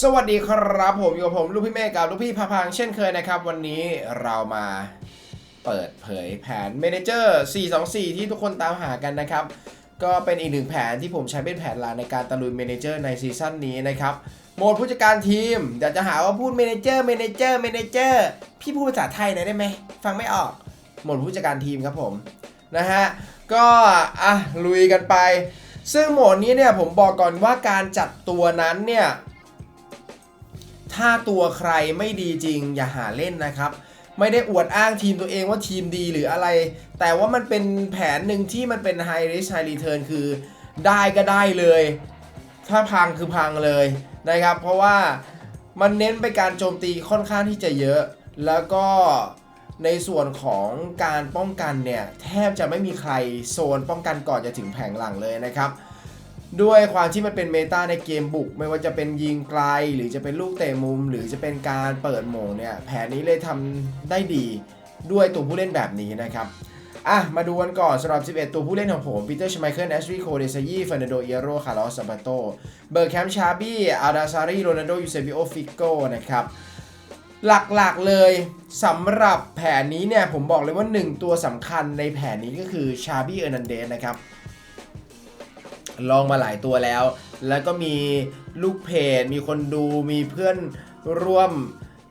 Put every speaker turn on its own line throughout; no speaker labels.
สวัสดีครับผมอยู่กับผมลูกพี่เมฆกับลูกพี่พาพังเช่นเคยนะครับ วันนี้เรามาเปิดเผยแผน Manager 424 ที่ทุกคนตามหากันนะครับ ก็เป็นอีกหนึ่งแผนที่ผมใช้เป็นแผนหลักในการตะลุย Manager ในซีซั่นนี้นะครับโหมดผู้จัดการทีมเดี๋ยวจะหาว่าพูด Manager Manager Manager พี่พูดภาษาไทยหน่อยได้ไหมฟังไม่ออกโหมดผู้จัดการทีมครับผมนะฮะก็อะลุยกันไป ซึ่งโหมดนี้เนี่ยผมบอกก่อนว่าการจัดตัวนั้นเนี่ย ถ้าตัวใครไม่ดีจริง อย่าหาเล่นนะครับ ไม่ได้อวดอ้างทีมตัวเองว่าทีมดีหรืออะไร แต่ว่ามันเป็นแผนหนึ่งที่มันเป็น high risk high return คือได้ก็ได้เลย ถ้าพังคือพังเลยนะครับ เพราะว่ามันเน้นไปการโจมตีค่อนข้างที่จะเยอะ แล้วก็ในส่วนของการป้องกันเนี่ย แทบจะไม่มีใครโซนป้องกันก่อนจะถึงแผงหลังเลยนะครับ ด้วยความที่มันเป็นเมตาในเกมบุก ไม่ว่าจะเป็นยิงไกล หรือจะเป็นลูกเตะมุม หรือจะเป็นการเปิดโหมงเนี่ยแผนนี้เลยทำได้ดีด้วยตัวผู้เล่นแบบนี้นะครับอะ มาดูกันก่อนสำหรับ 11 ตัวผู้เล่นของผมปีเตอร์ชไมเคิลแอชรีโคเดซายีเฟอร์นันโดเอโรคาร์ลอสซาบาโตเบอร์แคมชาบี้อาดาซารีโรนัลโดยูเซบิโอฟิโกนะครับหลักๆเลยสำหรับแผนนี้เนี่ย ผมบอกเลยว่า 1 ตัวสำคัญในแผนนี้ก็คือชาบี้เออร์นันเดสนะครับ ลองมาหลายตัวแล้ว แล้วก็มีลูกเพจ มีคนดู มีเพื่อนร่วม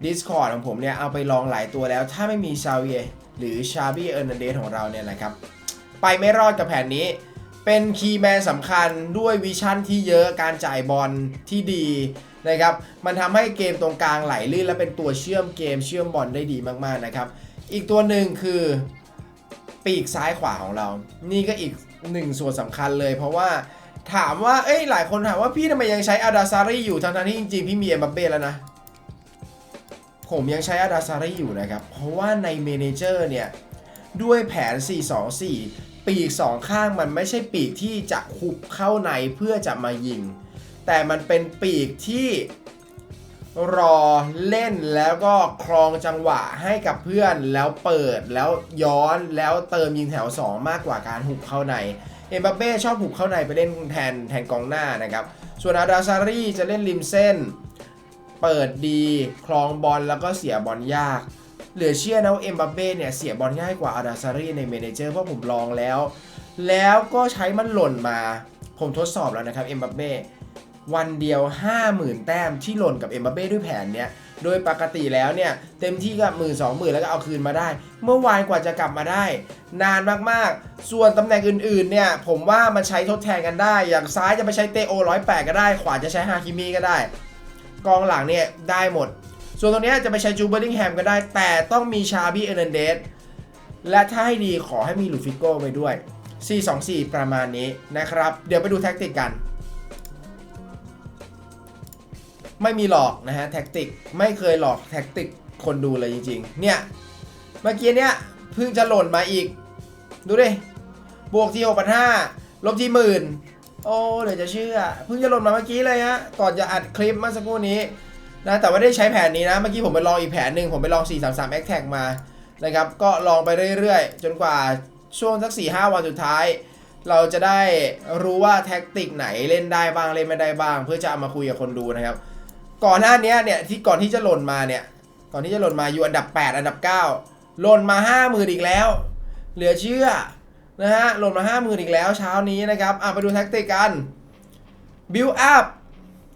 Discord ของผมเนี่ย เอาไปลองหลายตัวแล้ว ถ้าไม่มีชาเวียหรือชาบี้เออร์นันเดสของเราเนี่ยนะครับ ไปไม่รอดกับแผนนี้ เป็นคีย์แมนสำคัญด้วยวิชั่นที่เยอะ การจ่ายบอลที่ดีนะครับ มันทำให้เกมตรงกลางไหลลื่นและเป็นตัวเชื่อมเกมเชื่อมบอลได้ดีมากๆนะครับ อีกตัวหนึ่งคือ ปีกซ้ายขวาของเรา นี่ก็อีกหนึ่งส่วนสำคัญเลย เพราะว่าถามว่า เอ้ย หลายคนถามว่าพี่ทำไมยังใช้อาดาซารีอยู่ทั้งๆที่จริงๆ พี่มีเอ็มบัปเป้แล้วนะ ผมยังใช้อาดาซารีอยู่นะครับ เพราะว่าในเมนเจอร์เนี่ย ด้วยแผน 4-2-4 ปีกสองข้างมันไม่ใช่ปีกที่จะคุบเข้าในเพื่อจะมายิง แต่มันเป็นปีกที่ รอเล่นแล้วก็ครองจังหวะให้กับเพื่อนแล้วเปิดแล้วย้อนแล้วเติมยิงแถว 2 มากกว่าการหุบเข้าใน เอ็มบัปเป้ชอบหุบเข้าในไปเล่นแทนแทนกองหน้านะครับ ส่วนอาดาซารีจะเล่นริมเส้น เปิดดีคลองบอลแล้วก็เสียบอลยาก เหลือเชื่อนะว่าเอ็มบัปเป้เนี่ยเสียบอลง่ายกว่าอาดาซารีในเมนเจอร์เพราะผมลองแล้ว แล้วก็ใช้มันหล่นมา ผมทดสอบแล้วนะครับเอ็มบัปเป้ วันเดียว 50,000 แต้มที่หล่นกับเอ็มบัปเป้ด้วยแผนเนี้ยโดยปกติแล้วเนี่ยเต็มที่ก็หมื่นสองหมื่นแล้วก็เอาคืนมาได้ เมื่อวานกว่าจะกลับมาได้ นานมากๆ ส่วนตำแหน่งอื่นๆเนี่ยผมว่ามันใช้ทดแทนกันได้ อย่างซ้ายจะไปใช้เตโอร้อยแปดก็ได้ ขวาจะใช้ฮาคิมิก็ได้ กองหลังเนี่ยได้หมด ส่วนตรงนี้จะไปใช้จูเบอร์ลิงแฮมก็ได้ แต่ต้องมีชาบี้เอเนเดสและถ้าให้ดีขอให้มีลูฟิโก้ไปด้วย 4-2-4 ประมาณนี้นะครับ เดี๋ยวไปดูแท็กติกกัน ไม่มีหลอกนะฮะแท็กติกไม่เคยหลอกแท็กติกคนดูเลยจริง ๆ เนี่ย เมื่อกี้เนี่ยเพิ่งจะหล่นมาอีก ดูดิ บวกที่6,500ลบที่หมื่นโอ้เดี๋ยวจะเชื่อ เพิ่งจะหล่นมาเมื่อกี้เลยฮะก่อนจะอัดคลิปเมื่อสักครู่นี้นะแต่ว่าได้ใช้แผนนี้นะ เมื่อกี้ผมไปลองอีกแผนหนึ่งผมไปลอง 433 x t a g มานะครับ ก็ลองไปเรื่อยๆ จนกว่าช่วงสัก 4-5 วันสุดท้าย เราจะได้รู้ว่าแท็กติกไหนเล่นได้บ้างเล่นไม่ได้บ้าง เพื่อจะเอามาคุยกับคนดูนะครับ ก่อนหน้านี้เนี่ยที่ก่อนที่จะหล่นมาเนี่ย ก่อนที่จะหล่นมาอยู่อันดับ 8 อันดับ 9 หล่นมา5 0,000อีกแล้ว เหลือเชื่อนะฮะหล่นมา5 0,000อีกแล้วเช้านี้นะครับอะไปดูแท็กติกกัน build up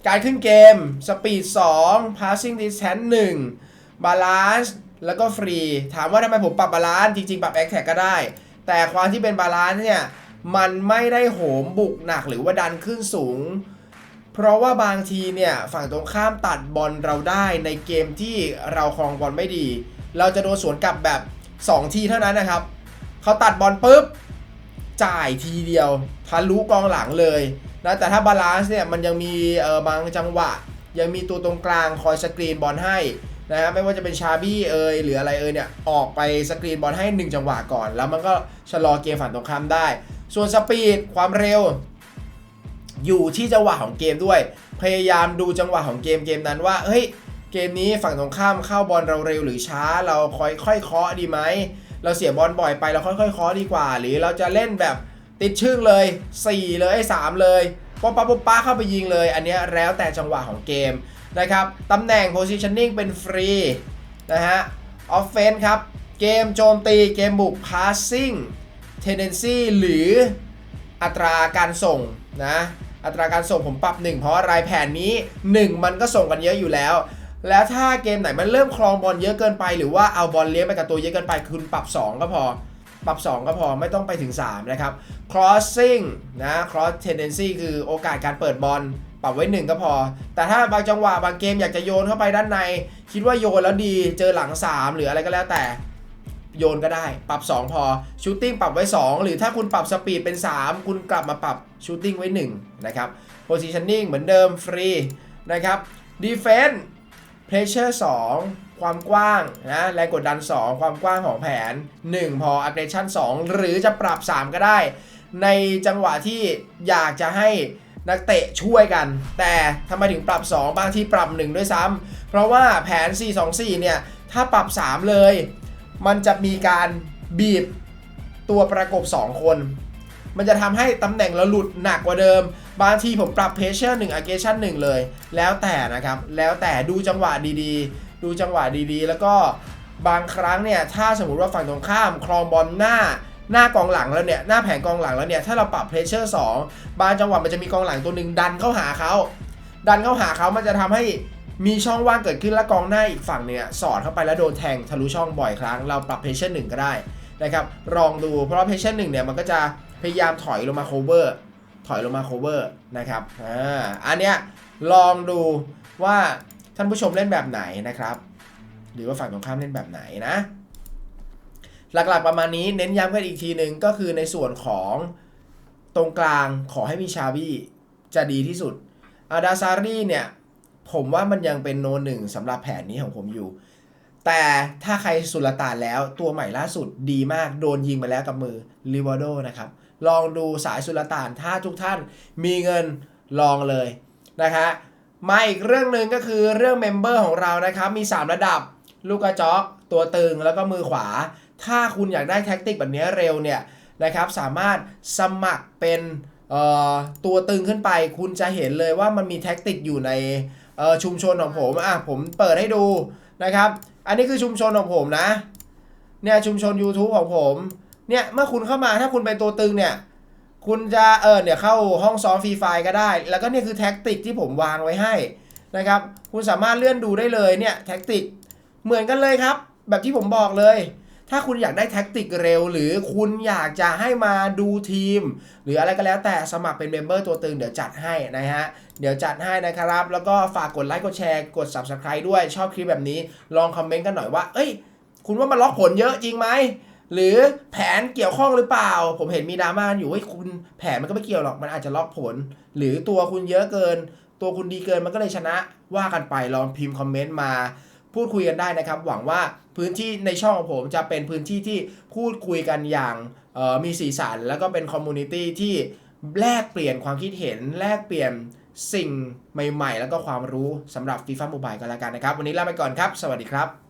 การขึ้นเกม speed 2 passing distance 1 balance แล้วก็ฟรี ถามว่าทำไมผมปรับบาลานซ์จริงๆ ปรับ a t t a c ก็ได้ แต่ความที่เป็นบาลานซ์เนี่ย มันไม่ได้โหมบุกหนักหรือว่าดันขึ้นสูง เพราะว่าบางทีเนี่ยฝั่งตรงข้ามตัดบอลเราได้ในเกมที่เราครองบอลไม่ดี เราจะโดนสวนกลับแบบ 2 ทีเท่านั้นนะครับ เขาตัดบอลปุ๊บ จ่ายทีเดียวทะลุกองหลังเลยนะแต่ถ้าบาลานซ์เนี่ยมันยังมีเออบางจังหวะ ยังมีตัวตรงกลางคอยสกรีนบอลให้นะฮะไม่ว่าจะเป็นชาบี้เอยหรืออะไรเอยเนี่ยออกไปสกรีนบอลให้ 1 จังหวะก่อน แล้วมันก็ชะลอเกมฝั่งตรงข้ามได้ ส่วนสปีดความเร็ว อยู่ที่จังหวะของเกมด้วย พยายามดูจังหวะของเกมเกมนั้นว่าเฮ้ยเกมนี้ฝั่งตรงข้ามเข้าบอลเราเร็วหรือช้า เราค่อยค่อยเคาะดีไหมเราเสียบอลบ่อยไปเราค่อยๆเคาะดีกว่า หรือเราจะเล่นแบบติดชึ่งเลย 4 เลย3เลยป๊อปป๊าป๊อปป้าเข้าไปยิงเลย อันนี้แล้วแต่จังหวะของเกมนะครับตำแหน่ง positioning เป็นฟรีนะฮะ offense ครับ เกมโจมตีเกมบุก passing tendency หรืออัตราการส่งนะ อัตราการส่งผมปรับ1เพราะว่ารายแผนนี้ 1 มันก็ส่งกันเยอะอยู่แล้ว แล้วถ้าเกมไหนมันเริ่มครองบอลเยอะเกินไปหรือว่าเอาบอลเลี้ยงไปกับตัวเยอะเกินไปคุณปรับ 2 ก็พอ ปรับ 2 ก็พอไม่ต้องไปถึง 3 นะครับ crossing นะ cross tendency คือโอกาสการเปิดบอลปรับไว้ 1 ก็พอ แต่ถ้าบางจังหวะบางเกมอยากจะโยนเข้าไปด้านใน คิดว่าโยนแล้วดีเจอหลัง 3 หรืออะไรก็แล้วแต่ โยนก็ได้ ปรับ 2 พอชูตติ้งปรับไว้ 2 หรือถ้าคุณปรับสปีดเป็น 3 คุณกลับมาปรับชูตติ้งไว้ 1 นะครับ positioning เหมือนเดิมฟรีนะครับ defense pressure 2ความกว้างนะแรงกดดัน 2 ความกว้างของแผน 1 พอ aggression 2 หรือจะปรับ 3 ก็ได้ ในจังหวะที่อยากจะให้นักเตะช่วยกัน แต่ทำไมถึงปรับ 2 บางทีปรับ 1 ด้วยซ้ำเพราะว่าแผน 4-2-4 เนี่ย ถ้าปรับ 3 เลย มันจะมีการบีบตัวประกบ 2 คน มันจะทำให้ตำแหน่งเราหลุดหนักกว่าเดิม บางทีผมปรับ pressure 1 aggression 1เลย แล้วแต่นะครับ แล้วแต่ดูจังหวะดีๆ ดูจังหวะดีๆ แล้วก็บางครั้งเนี่ย ถ้าสมมติว่าฝั่งตรงข้ามครองบอลหน้าหน้ากองหลังแล้วเนี่ย หน้าแผงกองหลังแล้วเนี่ย ถ้าเราปรับ pressure 2บางจังหวะมันจะมีกองหลังตัวหนึ่งดันเข้าหาเขา ดันเข้าหาเขามันจะทำให้ มีช่องว่างเกิดขึ้นและกองหน้าอีกฝั่งเนี่ยสอดเข้าไปแล้วโดนแทงทะลุช่องบ่อยครั้ง เราปรับ pressure 1ก็ได้นะครับลองดูเพราะว่า pressure 1เนี่ยมันก็จะพยายามถอยลงมา cover ถอยลงมา cover นะครับอ่าอันเนี้ยลองดูว่าท่านผู้ชมเล่นแบบไหนนะครับ หรือว่าฝั่งตรงข้ามเล่นแบบไหนนะ หลักๆประมาณนี้เน้นย้ำกันอีกทีหนึ่งก็คือในส่วนของตรงกลางขอให้มีชาบี้จะดีที่สุดอาดาซารีเนี่ย ผมว่ามันยังเป็นโนหนึ่งสำหรับแผนนี้ของผมอยู่ แต่ถ้าใครสุลต่านแล้วตัวใหม่ล่าสุดดีมากโดนยิงมาแล้วกับมือลิวาโดนะครับ ลองดูสายสุลต่านถ้าทุกท่านมีเงินลองเลยนะคะมาอีกเรื่องหนึ่งก็คือเรื่องเมมเบอร์ของเรานะครับ มี 3 ระดับ ลูกกระจอก ตัวตึงแล้วก็มือขวา ถ้าคุณอยากได้แท็กติกแบบนี้เร็วเนี่ยนะครับสามารถสมัครเป็นเอ่อตัวตึงขึ้นไป คุณจะเห็นเลยว่ามันมีแท็กติกอยู่ใน ชุมชนของผมอะผมเปิดให้ดูนะครับ อันนี้คือชุมชนของผมนะ เนี่ยชุมชน YouTube ของผม เนี่ยเมื่อคุณเข้ามาถ้าคุณเป็นตัวตึงเนี่ย คุณจะเออเนี่ยเข้าห้องซ้อมฟรีไฟก็ได้ แล้วก็เนี่ยคือแท็กติกที่ผมวางไว้ให้นะครับ คุณสามารถเลื่อนดูได้เลยเนี่ยแท็กติกเหมือนกันเลยครับ แบบที่ผมบอกเลย ถ้าคุณอยากได้แท็กติกเร็ว หรือคุณอยากจะให้มาดูทีม หรืออะไรก็แล้วแต่สมัครเป็นเมมเบอร์ตัวตึงเดี๋ยวจัดให้นะฮะ เดี๋ยวจัดให้นะครับ แล้วก็ฝากกดไลค์กดแชร์กด Subscribe ด้วยชอบคลิปแบบนี้ ลองคอมเมนต์กันหน่อยว่า เอ้ย คุณว่ามันล็อกผลเยอะจริงไหมหรือแผนเกี่ยวข้องหรือเปล่า ผมเห็นมีดราม่าอยู่ว่าคุณแผนมันก็ไม่เกี่ยวหรอกมันอาจจะล็อกผล หรือตัวคุณเยอะเกิน ตัวคุณดีเกินมันก็เลยชนะว่ากันไปลองพิมพ์คอมเมนต์มา พูดคุยกันได้นะครับ หวังว่าพื้นที่ในช่องของผมจะเป็นพื้นที่ที่พูดคุยกันอย่างออมีสีสัน แล้วก็เป็นคอมมูนิตี้ที่แลกเปลี่ยนความคิดเห็นแลกเปลี่ยนสิ่งใหม่ ๆ แล้วก็ความรู้สำหรับ FIFA Mobile กันแล้วกันนะครับ วันนี้ลาไปก่อนครับ สวัสดีครับ